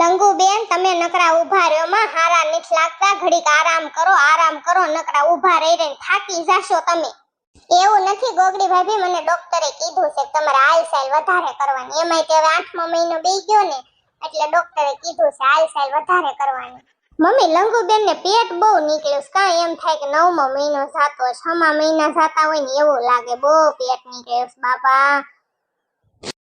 લંગુ બેન, તમે નકરા ઊભા રહ્યો. માં હારા નથી લાગતા. ઘડીક આરામ કરો આરામ કરો, નકરા ઊભા રહી રહીને થાકી જાશો તમે. એવું નથી, ગોગડી ભાભી, મને ડોક્ટરે કીધું છે તમારે આઈ સાલ વધારે કરવાની. એમાંય તે હવે આઠમો મહિનો બે ગયો ને, એટલે ડોક્ટરે કીધું છે આઈ સાલ વધારે કરવાની. મમ્મી, લંગુ બેન ને પેટ બહુ નીકળ્યું કાંઈ એમ થાય કે નવમો મહિનો જાતો છમા મહિના જાતા હોય ને એવું લાગે. બહુ પેટ નીકળ્યું બાપા.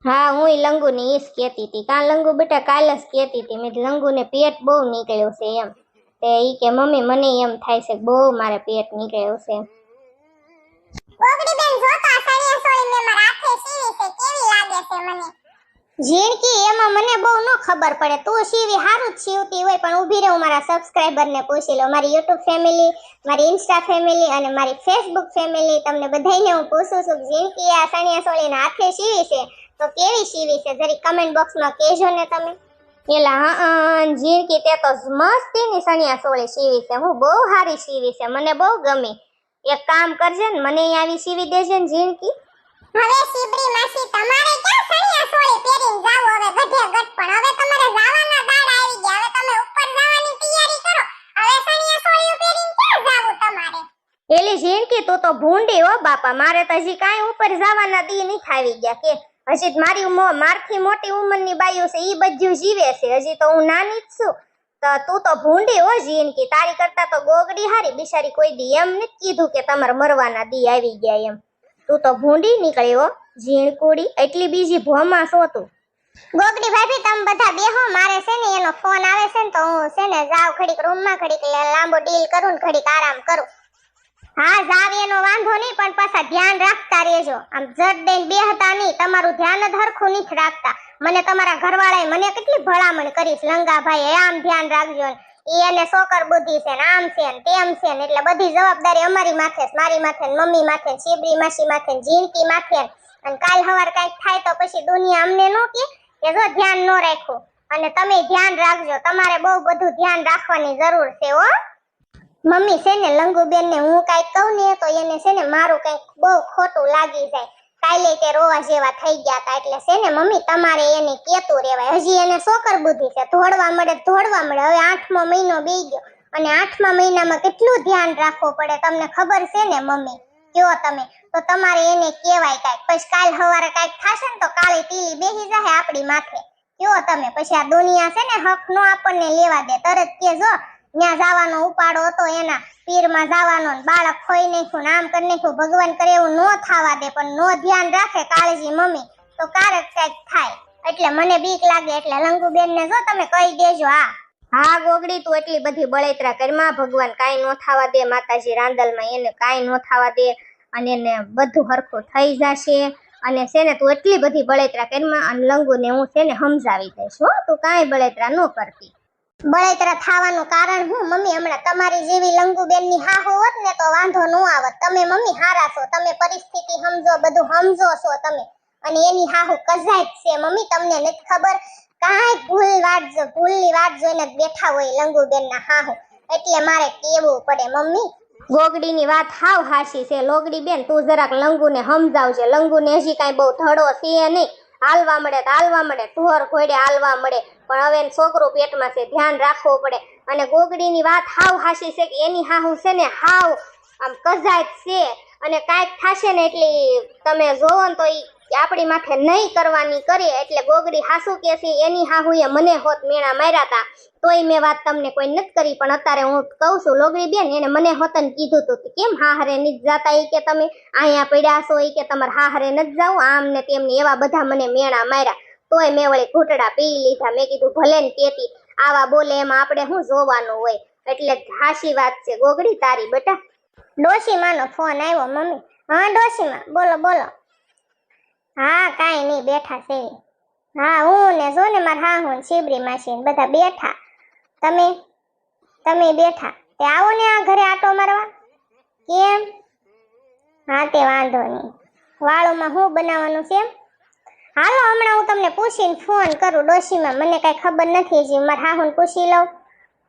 હા હું લંગુ ને ઈ જ કહેતી હતી કાં લંગુ બેટા કાલે જ કહેતી હતી મેં કીધું, લંગુ ને પેટ બહુ નીકળ્યું છે એમ. તે ઈ કે મમ્મી મને એમ થાય છે બહુ મારે પેટ નીકળ્યું છે. ઝીણકી એમાં મને બહુ ન ખબર પડે. તું સીવી સારું જ સીવતી હોય પણ ઊભી રહું મારા સબસ્ક્રાઇબર ને પૂછી લો મારી યુટ્યુબ ફેમિલી મારી ઇન્સ્ટા ફેમિલી અને મારી ફેસબુક ફેમિલી તમને બધાને હું પૂછું છું જીણકી ઝીણકી આ સણિયા સોળીના હાથે સીવી છે? તો કેવી સીવી છે? જરી કમેન્ટ બોક્સમાં કહેજો ને તમે. એલા હા ઝીણકી તે તો મસ્તીની સણિયા સોળી સીવી છે. હું બહુ સારી સીવી છે. મને બહુ ગમે. એક કામ કરજે ને મને આવી સીવી દેજે ને જીણકી હવે સીબડી માસી તમારે ક્યાં સણિયા સોળી પહેરીને જાવ? હવે ગઢે ગઢ પણ હવે તમારે જવાના દાડ આવી ગયા. હવે તમે ઉપર જવાની તૈયારી કરો. હવે સણિયા સોળી પહેરીને ક્યાં જાવું તમારે? એલી જીણકી તું તો ભૂંડી હો બાપા. મારે તો હજી કાંઈ ઉપર જવાના દી નહીં ખાવી ગયા. કે હજી મારી મારથી મોટી ઉંમરની બાઈઓ છે એ બધું જીવે છે. હજી તો હું નાની જ છું. તો તું તો ભૂંડી હો જિંદગી તારી કરતા તો ગોગડી હારી. બિચારી કોઈ દી એમ નથી કીધું કે તમારે મરવાના દી આવી ગયા એમ. તું તો ભૂંડી નીકળી હો, ઝીણકુડી. એટલી બીજી ભોમાં છો તું. ગોગડી ભાભી, તમે બધા બેહો. મારે છે ને એનો ફોન આવે છે ને તો હું છે ને જાવ ઘડીક રૂમમાં ઘડીક લાંબો ડીલ કરું ને ઘડીક આરામ કરું. હા જાવ એનો વાંધો નહીં, પણ પાછા ધ્યાન રાખતા રહેજો. આમ જટ બે બેહતા નહીં, તમારું ધ્યાન જ હરખું નહીં રાખતા. મને તમારા ઘરવાળાએ મને કેટલી ભલામણ કરીશ લંગાભાઈ આમ ધ્યાન રાખજો. ઈ એને સોકર બુદ્ધિ છે ને આમ છે ને તેમ છે ને એટલે બધી જવાબદારી અમારી માથે મારી માથે મમ્મી માથે શિબરી માસી માથે જીનકી માથે અને કાલ હવાર કાંઈક થાય તો પછી દુનિયા અમને નો કે કે જો ધ્યાન ન રાખ્યું. અને તમે ધ્યાન રાખજો, તમારે બહુ બધું ધ્યાન રાખવાની જરૂર છે, હો. મમ્મી છે ને લંગુબેન ને હું કાંઈક કહું ને, તો એને છે ને મારું કંઈક બહુ ખોટું લાગી જાય. કાલે તે રોવા જેવા થઈ ગયા હતા એટલે છે ને મમ્મી તમારે એને કેતું રહેવાય. હજી એને સોકર બુદ્ધિ છે ધોડવા મળે ધોડવા મળે. હવે આઠમો મહિનો બે ગયો, અને આઠમા મહિનામાં કેટલું ધ્યાન રાખવું પડે તમને ખબર છે ને મમ્મી? કયો તમે? તો તમારે એને કહેવાય કાંઈક. પછી કાલ સવારે કાંઈક થશે ને, તો કાલે ટીલી બેસી જાય આપણી માથે. કયો તમે? પછી આ દુનિયા છે ને, હક નો આપણને લેવા દે. તરત કે જો ત્યાં જવાનો ઉપાડો હતો એના પીરમાં જવાનો બાળક ખોઈ નાખ્યું આમ કરી નાખ્યું. ભગવાન કરે એવું નો થવા દે, પણ નો ધ્યાન રાખે કાળજી મમ્મી. તો કારક કંઈક થાય. એટલે મને બીક લાગે, એટલે લંગુબેન ને જો તમે કહી દેજો હા હા, ગોગડી, તું એટલી બધી બળેતરા કરમાં ભગવાન કાંઈ નો થવા દે, માતાજી રાંદલમાં એને કાંઈ નો થવા દે, અને એને બધું હરખું થઈ જશે. અને છે ને, તું એટલી બધી બળેતરા કરમાં અને લંગુને હું છે ને સમજાવી દઈશ, હો. તું કાંઈ બળેતરા ન કરતી. બળેતરા થવાનું કારણ હું, મમ્મી, હમણાં તમારી જેવી લંગુબેનની હાહુ હોત ને તો વાંધો ન આવત તમે મમ્મી હારા છો, તમે પરિસ્થિતિ સમજો, બધું સમજો છો તમે. અને એની હાહુ કજાય જ છે. મમ્મી, તમને નથી ખબર, કાંઈ ભૂલ વાટ ભૂલની વાટ જોઈને બેઠા હોય લંગુબેનના હાહુ. એટલે મારે કેવું પડે, મમ્મી, ગોગડીની વાત હાવ હાશી છે. લોગડી બેન તું જરાક લંગુને સમજાવજે. લંગુને હજી કાંઈ બહુ ધડો છે નહીં. હાલવા મળે તો હાલવા મળે ટુહર ઘોડે હાલવા મળે. પણ હવે છોકરું પેટમાં છે, ધ્યાન રાખવું પડે. અને ગોગડીની વાત હાવ હાસી છે કે એની હાહુ છે ને હાવ આમ કજાત છે. અને કાંઈક થશે ને એટલે તમે જોવો ને તો ઈ આપણી માથે નહીં કરવાની કરી એટલે ગોગડી હાસુ કે છે, એની હાહુએ મને હોત મેણા માર્યા હતા તોય મેં વાત તમને કોઈ નથી કરી, પણ અત્યારે હું કહું છું લોગડી બેન એને મને હોતન કીધું તું. કે કેમ હાહરે નથી જાતા એ કે તમે? અહીંયા પડ્યા છો એ કે તમારે હાહરે નથી જાઉં આમ ને તેમને એવા બધા મને મેણા માર્યા. તોય મેં વળી ઘૂંટડા પી લીધા. મેં કીધું, ભલે ને કેતી, આવા બોલે એમાં આપણે શું જોવાનું હોય? એટલે હાસી વાત છે ગોગડી તારી, બેટા. ડોશીમાનો ફોન આવ્યો, મમ્મી. હા, ડોશીમા, બોલો બોલો. હા, કાંઈ નહીં, બેઠા છે. હા, હું ને જો ને મારા હા હું શિબરી માસી બધા બેઠા. તમે તમે બેઠા. તે આવો ને આ ઘરે આટો મારવા? કેમ? હા, તે વાંધો નહીં. વાળોમાં શું બનાવવાનું છે હાલો, હમણાં હું તમને પૂછીને ફોન કરું ડોશીમાં. મને કાંઈ ખબર નથી હજી. મારા હાહુને પૂછી લઉં.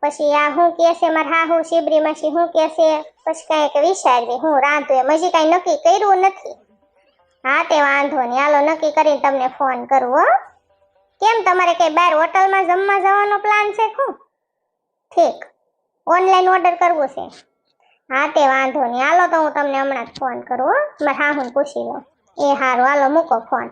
પછી આ શું કહે છે, મારા હાહુ, શિબરી માસી શું કહે છે? પછી કાંઈક વિચારવી હું રાંધું એમ. હજી કાંઈ નક્કી કર્યું નથી. હા, તે વાંધો નહીં. હાલો, નક્કી કરીને તમને ફોન કરું, હો. કેમ તમારે કઈ બહાર હોટલમાં જમવા જવાનો પ્લાન છે શું ઠીક. ઓનલાઈન ઓર્ડર કરવું છે. હા, તે વાંધો નહીં. હાલો, તો હું તમને હમણાં જ ફોન કરું, હો. મારે હા હું પૂછી લઉં. એ હારું, હાલો, મૂકો ફોન.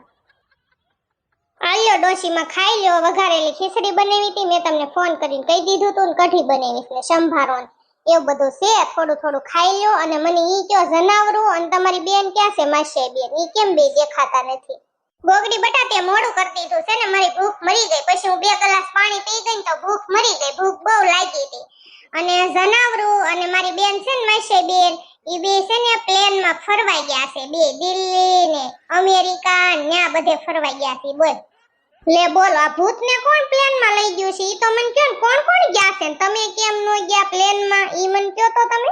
આલ્યો ડોશીમાં ખાઈ લ્યો, વઘારેલી ખીચડી બનાવી હતી, મેં તમને ફોન કરીને કહી દીધું તું ને કઢી બનાવી છે સંભારો ને એવું બધું છે, થોડું થોડું ખાઈ લો અને મને ઈ કયો જનાવરું અને તમારી બેન ક્યાં છે, માસી બેન? ઈ કેમ બે દેખાતા નથી? ગોગડી બટા તે મોડું કરી દીધું છે ને, મારી ભૂખ મરી ગઈ. પછી હું બે ગ્લાસ પાણી પી ગઈ તો ભૂખ મરી ગઈ, ભૂખ બહુ લાગી હતી. અને જનાવરું અને મારી બેન છે ને, માસી બેન, ઈ બે છે ને પ્લેનમાં ફરવા ગયા છે, બે દિલ્હી ને અમેરિકા ને ત્યાં બધે ફરવા ગયા છે, બોલ. લે બોલ, આ ભૂતને કોણ પ્લેનમાં લઈ ગયું છે? ઈ તો મને કયો કોણ કોણ ગયા છે તમે કેમ નો ગયા પ્લેનમાં? ઈ મને કયો તો તમે?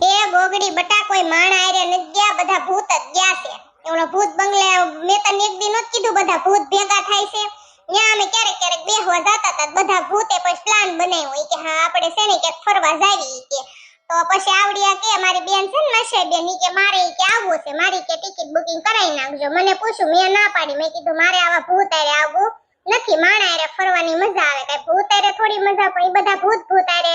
એ ગોગડી બટા કોઈ માણા આરે ન ગયા, બધા ભૂત જ ગયા છે. એવડો ભૂત બંગલે, મેં તને એક દિન જ કીધું, બધા ભૂત ભેગા થાય છે. ત્યાં અમે ક્યારેક ક્યારેક બેહવા જતા હતા બધા ભૂતે પછી પ્લાન બનાવ્યો. કે હા, આપણે છે ને ક્યાંક ફરવા જાવી કે. તો પછી આવડિયા કે મારી બેન છે ને માસી બેન કે મારે કે આવવું છે, મારી કે ટિકિટ બુકિંગ કરાવી નાખજો. મને પૂછ્યું, મેં ના પાડી. મેં કીધું, મારે આવા ભૂત આરે આવવું નથી, માણા આરે ફરવાની મજા આવે. કઈ ભૂત આરે થોડી મજા, પણ બધા ભૂત ભૂત આરે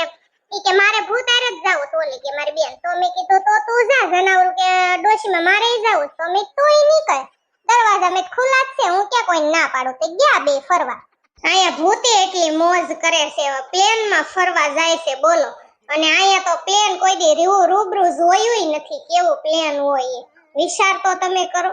ઈ કે, મારે ભૂત આરે જ જાવું તો ઓલી કે મારી બેન. તો મેં કીધું, તો તું જા, જનાવરું કે ડોશીમાં મારે જાવું તો મેં તોય નીકળ દરવાજા મેં ખુલ્લા જ છે, હું ક્યાં કોઈ ના પાડું? તે ગયા બે ફરવા. અહીંયા ભૂતે એટલી મોજ કરે છે, પ્લેનમાં ફરવા જાય છે, બોલો. અને અહીંયા તો પ્લેન કોઈ દી રૂબરૂ જોયું નથી કેવું પ્લેન હોય વિચાર તો તમે કરો.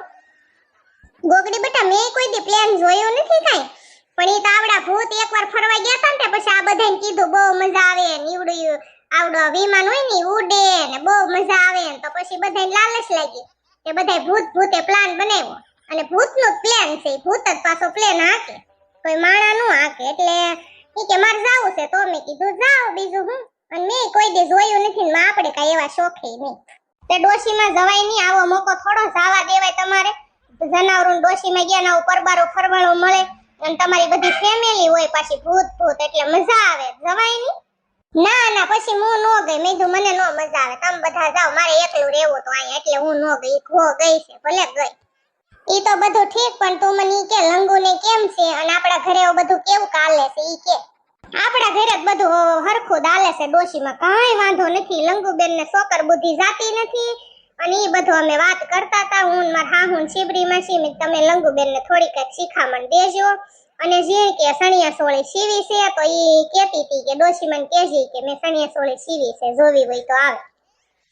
ગોગડી બેટા, મેં કોઈ દી પ્લેન જોયું નથી કાંઈ? પણ એ તો આવડા ભૂત એકવાર ફરવા ગયા હતા ને પછી આ બધાને કીધું, બહુ મજા આવે નીવડ્યું. આવડો વિમાન હોય ને ઉડે ને બહુ મજા આવે ને. તો પછી બધાને લાલચ લાગી કે બધાય ભૂત ભૂતે પ્લાન બનાવ્યો. અને ભૂતનો પ્લાન છે ભૂત જ પાછો પ્લેન હાકે. કોઈ માણા નું હાકે. એટલે કે, મારે જાવું છે. તો મેં કીધું, જાઓ બીજું હું. અને કોઈ દી જોયું નથી માં આપણે કઈ એવા શોખે નહીં. તે ડોશીમાં જવાય નહીં, આવો મોકો થોડો જાવા દેવાય તમારે. જનાવરું ડોશીમાં ગયા ના પરબારો ફરવાળો મળે અને તમારી બધી ફેમિલી હોય પાછી ભૂત ભૂત એટલે મજા આવે. જવાય નહીં? ના ના, પછી હું નો ગઈ. મેં કીધું, મને નો મજા આવે. તમે બધા જાઓ, મારે એકલું રહેવું તો અહીંયા. એટલે હું નો ગઈ ખો ગઈ છે, ભલે ગઈ. ઈ તો બધું ઠીક, પણ તું મને કે લંગુ ને કેમ છે? અને આપણા ઘરે એવું બધું કેવું કાલે છે, ઈ કે. આપણા ઘરે બધું હરખું દાલે છે ડોશીમાં. કાંઈ વાંધો નથી. લંગુબેન ને સોકર બુદ્ધિ જાતી નથી. અને એ બધું અમે વાત કરતા હતા. હું મારા હાહુ ને શીબરી માસી મેં તમે લંગુબેન ને થોડી કંઈક શીખામણ દેજો. અને જે કે સણિયા સોળી સીવી છે, તો એ કેતી હતી કે ડોશીમાં કેજી કે મેં સણિયા સોળી સીવી છે, જોવી હોય તો આવે.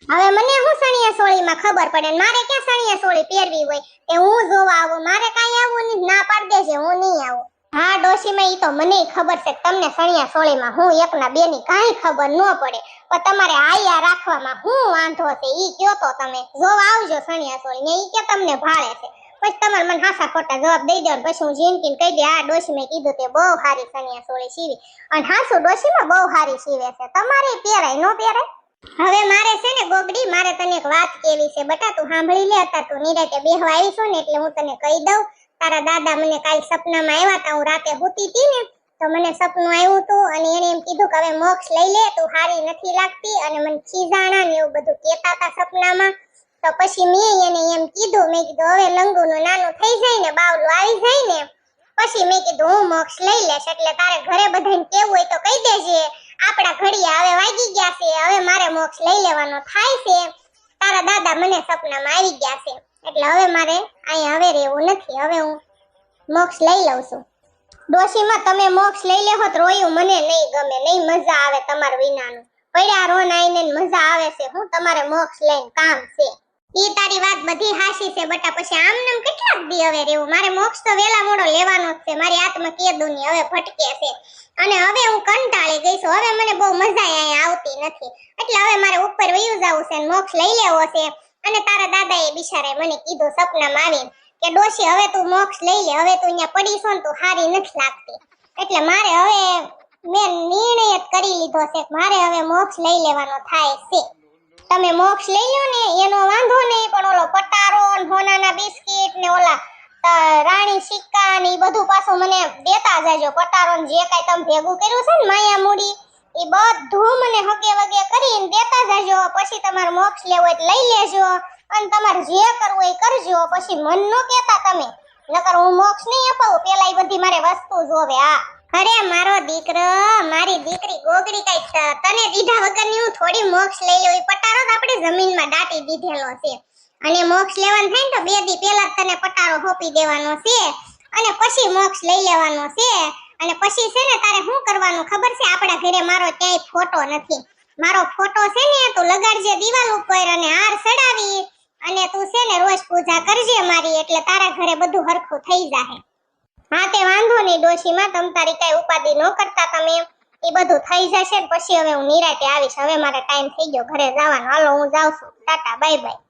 હવે મને હું સણિયા સોળીમાં ખબર પડે મારે ક્યાં સણિયા સોળી પહેરવી હોય? કે હું જોવા આવું, મારે કાંઈ આવવું નહીં. ના પાડ દેજે, હું નહીં આવું. હા, ડોશીમાં ઈ તો મને ખબર છે તમને સણિયા સોળીમાં હું એકના બેની કાંઈ ખબર ન પડે. પણ તમારે આયા રાખવામાં હું વાંધો છે? ઈ કયો તો તમે? જો આવજો સણિયા સોળી ને ઈ કે તમને ભાળે છે? પછી તમારે મને હાસા ખોટા જવાબ દઈ દો પછી હું જીનકીને કહી દે, આ ડોશી મેં કીધું તે બહુ સારી સણિયા સોળી સીવી. અને હાસુ ડોશીમાં બહુ સારી સીવે છે? તમારે પહેરાય, ન પહેરાય? હવે મારે છે ને ગોગડી, મારે તને એક વાત કેવી છે. બટા તું સાંભળી લે, અત્યારે તું નિરાતે બેહવા આવીશું ને એટલે હું તને કહી દઉં. તારા દાદા મને કાલ સપનામાં આવ્યા હતા હું રાતે સૂતી હતી ને, તો મને સપનું આવ્યું હતું અને એને એમ કીધું કે હવે મોક્ષ લઈ લે, તું હારી નથી લાગતી અને મને ખીજાણા ને એવું બધું કહેતા હતા સપનામાં. તો પછી મેં એને એમ કીધું, મેં કીધું, હવે લંગુનું નાનું થઈ જાય ને, બાવલું આવી જાય ને. પછી મેં કીધું, હું મોક્ષ લઈ લેશ એટલે તારે ઘરે બધાને કેવું હોય તો કહી દેજે. આપણા ઘડિયા હવે વાગી ગયા છે, હવે મારે મોક્ષ લઈ લેવાનો થાય છે. તારા દાદા મને સપનામાં આવી ગયા છે, એટલે હવે મારે અહીંયા હવે રહેવું નથી, હવે હું મોક્ષ લઈ લઉં છું. ડોશીમાં તમે મોક્ષ લઈ લેહો રોયું મને નહીં ગમે, નહીં મજા આવે તમારા વિનાનું. પડ્યા રોન આઈને મજા આવે છે, હું તમારે મોક્ષ લઈને કામ છે. ઈ તારી વાત બધી હાસી છે, બટા પછી આમ નામ કેટલાક દી હવે રહેવું? મારે મોક્ષ તો વેલા મોડો લેવાનો જ છે, મારી આત્મા કેદુની હવે ભટકે છે. અને હવે હું કંટાળી ગઈ છું, હવે મને બહુ મજા અહીંયા આવતી નથી. એટલે હવે મારે ઉપર વયું જવું છે મોક્ષ લઈ લેવો છે. અને તારા દાદાએ બિચારે મને કીધું, સપનામાં આવીને કે ડોશી, હવે તું મોક્ષ લઈ લે, હવે તું અહીંયા પડી છો ને તું હારી નથી લાગતી. એટલે મારે હવે મેં નિર્ણય જ કરી લીધો છે મારે હવે મોક્ષ લઈ લેવાનો થાય છે. તમે મોક્ષ લઈ લો ને, એનો વાંધો નહીં, પણ ઓલો પટારો ને હોનાના બિસ્કિટ ને ઓલા રાણી સિક્કા ને એ બધું પાછું મને દેતા જજો. પટારો જે કાંઈ તમે ભેગું કર્યું છે ને માયા મૂડી એ બધું મને હગે વગે કરીને દેતા જજો. પછી તમારે મોક્ષ લેવો એટલે લઈ લેજો. અને તમારે જે કરવું એ કરજો, પછી મન નો કહેતા તમે. નકર હું મોક્ષ નહીં અપાવું, પેલા બધી મારે વસ્તુ જોવે. આ અરે, મારો દીકરો, મારી દીકરી ગોગડી કંઈક તને દીધા વગરની હું થોડી મોક્ષ લઈ લઉં. પટારો તો આપણે જમીનમાં દાટી દીધેલો છે. અને મોક્ષ લેવાનું થાય તો બે દી પહેલા જ તને પટારો હોપી દેવાનો છે. અને પછી મોક્ષ લઈ લેવાનો છે. અને પછી છે ને તારે શું કરવાનું ખબર છે? આપણા ઘરે મારો ક્યાંય ફોટો નથી. મારો ફોટો છે ને તું લગાડજે દિવાલ ઉપર અને હાર સડાવી અને તું છે ને રોજ પૂજા કરજે મારી એટલે તારા ઘરે બધું હરખું થઈ જાહે. હા, તે વાંધો નહીં, ડોશીમાં તમ તારી કઈ ઉપાધિ ન કરતા તમે એ બધું થઈ જશે પછી હવે હું નિરાતે આવીશ. હવે મારે ટાઈમ થઈ ગયો. ઘરે જવાનો. હાલો, હું જાઉં છું. Tata bye bye